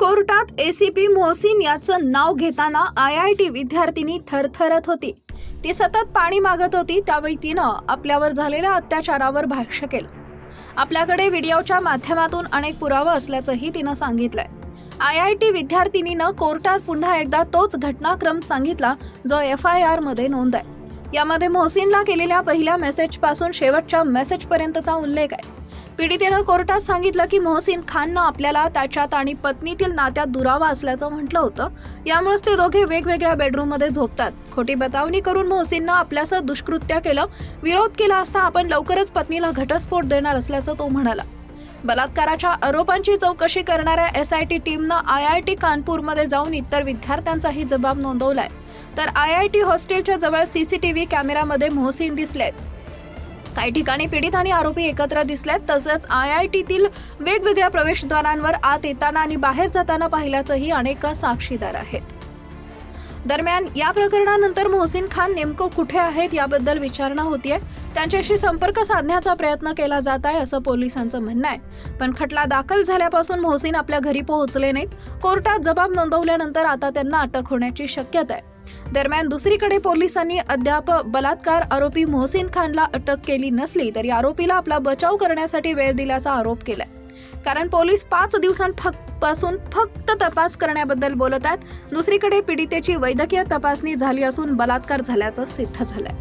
कोर्टात एसीपी मोहसिन याचं नाव घेताना आय आय टी विद्यार्थिनी थरथरत होती. ती सतत पाणी मागत होती त्यावेळी तिनं आपल्यावर झालेल्या अत्याचारावर भाष्य केलं. आपल्याकडे व्हिडिओच्या माध्यमातून अनेक पुरावा असल्याचंही तिनं सांगितलंय. आय आय टी विद्यार्थिनीनं कोर्टात पुन्हा एकदा तोच घटनाक्रम सांगितला जो एफ आय आरमध्ये नोंद आहे. यामध्ये मोहसिनला केलेल्या पहिल्या मेसेजपासून शेवटच्या मेसेजपर्यंतचा उल्लेख आहे. पीडितेनं कोर्टात सांगितलं की मोहसिन खाननं आपल्याला त्याच्यात आणि पत्नीतील नात्यात दुरावा असल्याचं म्हटलं होतं. यामुळेच ते दोघे वेगवेगळ्या बेडरूममध्ये झोपतात. खोटी बतावणी करून मोहसिननं आपल्यासह दुष्कृत्य केलं विरोध केला असता आपण लवकरच पत्नीला घटस्फोट देणार असल्याचं तो म्हणाला. बलात्काराच्या आरोपांची चौकशी करणाऱ्या एस आय टी टीमनं आय आय टी कानपूरमध्ये जाऊन इतर विद्यार्थ्यांचाही जबाब नोंदवलाय. तर आय आय टी हॉस्टेलच्या जवळ सीसीटीव्ही कॅमेरामध्ये मोहसिन दिसलेत. काही ठिकाणी पीडित आणि आरोपी एकत्र दिसलेत तसंच आय आय टीतील वेगवेगळ्या प्रवेशद्वारांवर आत येताना आणि बाहेर जाताना पाहिल्याचंही अनेक साक्षीदार आहेत. दरम्यान या प्रकरणानंतर मोहसिन खान नेमकं कुठे आहेत याबद्दल विचारणा होतीये. त्यांच्याशी संपर्क साधण्याचा प्रयत्न केला जात आहे असं पोलिसांचं म्हणणं आहे. पण खटला दाखल झाल्यापासून मोहसिन आपल्या घरी पोहोचले नाहीत. कोर्टात जबाब नोंदवल्यानंतर आता त्यांना अटक होण्याची शक्यता आहे. दरम्यान दुसरीकडे पोलिसांनी अद्याप बलात्कार आरोपी मोहसिन खानला अटक केली नसली तरी आरोपीला आपला बचाव करण्यासाठी वेळ दिल्याचा आरोप केलाय. कारण पोलीस पाच दिवसांत फक्त पासून फक्त तपास करण्याबद्दल बोलत आहेत. दुसरीकडे पीडितेची वैद्यकीय तपासणी झाली असून बलात्कार झाल्याचं सिद्ध झालंय.